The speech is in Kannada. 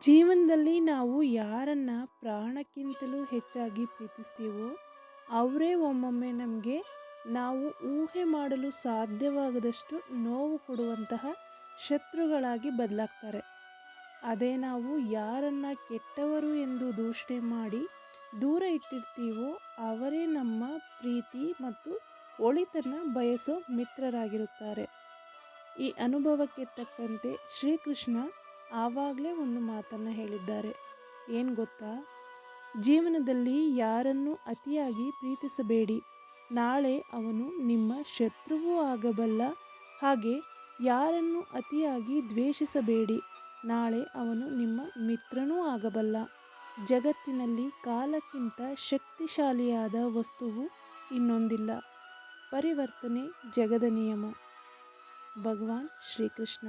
ಜೀವನದಲ್ಲಿ ನಾವು ಯಾರನ್ನು ಪ್ರಾಣಕ್ಕಿಂತಲೂ ಹೆಚ್ಚಾಗಿ ಪ್ರೀತಿಸ್ತೀವೋ, ಅವರೇ ಒಮ್ಮೊಮ್ಮೆ ನಮಗೆ ನಾವು ಊಹೆ ಮಾಡಲು ಸಾಧ್ಯವಾಗದಷ್ಟು ನೋವು ಕೊಡುವಂತಹ ಶತ್ರುಗಳಾಗಿ ಬದಲಾಗ್ತಾರೆ. ಅದೇ ನಾವು ಯಾರನ್ನು ಕೆಟ್ಟವರು ಎಂದು ದೂಷಣೆ ಮಾಡಿ ದೂರ ಇಟ್ಟಿರ್ತೀವೋ, ಅವರೇ ನಮ್ಮ ಪ್ರೀತಿ ಮತ್ತು ಒಳಿತನ್ನು ಬಯಸೋ ಮಿತ್ರರಾಗಿರುತ್ತಾರೆ. ಈ ಅನುಭವಕ್ಕೆ ತಕ್ಕಂತೆ ಶ್ರೀಕೃಷ್ಣ ಆವಾಗಲೇ ಒಂದು ಮಾತನ್ನು ಹೇಳಿದ್ದಾರೆ. ಏನು ಗೊತ್ತಾ? ಜೀವನದಲ್ಲಿ ಯಾರನ್ನು ಅತಿಯಾಗಿ ಪ್ರೀತಿಸಬೇಡಿ. ನಾಳೆ ಅವನು ನಿಮ್ಮ ಶತ್ರುವೂ ಆಗಬಲ್ಲ ಹಾಗೆ ಯಾರನ್ನು ಅತಿಯಾಗಿ ದ್ವೇಷಿಸಬೇಡಿ. ನಾಳೆ ಅವನು ನಿಮ್ಮ ಮಿತ್ರನೂ ಆಗಬಲ್ಲ. ಜಗತ್ತಿನಲ್ಲಿ ಕಾಲಕ್ಕಿಂತ ಶಕ್ತಿಶಾಲಿಯಾದ ವಸ್ತುವು ಇನ್ನೊಂದಿಲ್ಲ. ಪರಿವರ್ತನೆ ಜಗದ ನಿಯಮ. ಭಗವಾನ್ ಶ್ರೀಕೃಷ್ಣ.